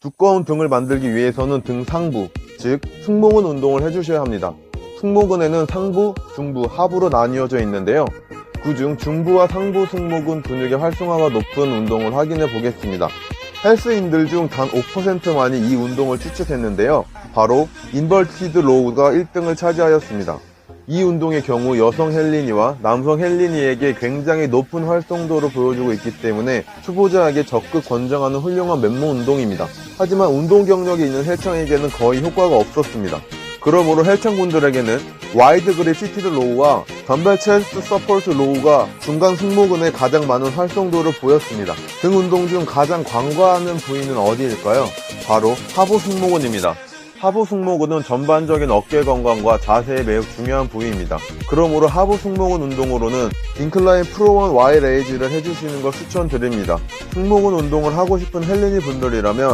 두꺼운 등을 만들기 위해서는 등 상부, 즉 승모근 운동을 해주셔야 합니다. 승모근에는 상부, 중부, 하부로 나뉘어져 있는데요. 그중 중부와 상부 승모근 근육의 활성화가 높은 운동을 확인해 보겠습니다. 헬스인들 중 단 5%만이 이 운동을 추측했는데요. 바로 인버티드 로우가 1등을 차지하였습니다. 이 운동의 경우 여성 헬린이와 남성 헬린이에게 굉장히 높은 활성도를 보여주고 있기 때문에 초보자에게 적극 권장하는 훌륭한 맨몸 운동입니다. 하지만 운동 경력이 있는 헬창에게는 거의 효과가 없었습니다. 그러므로 헬창분들에게는 와이드 그립 시티드 로우와 덤벨 체스트 서포트 로우가 중간 승모근에 가장 많은 활성도를 보였습니다. 등 운동 중 가장 관과하는 부위는 어디일까요? 바로 하부 승모근입니다. 하부 승모근은 전반적인 어깨 건강과 자세에 매우 중요한 부위입니다. 그러므로 하부 승모근 운동으로는 인클라인 프로원 Y 레이즈를 해주시는 걸 추천드립니다. 승모근 운동을 하고 싶은 헬린이 분들이라면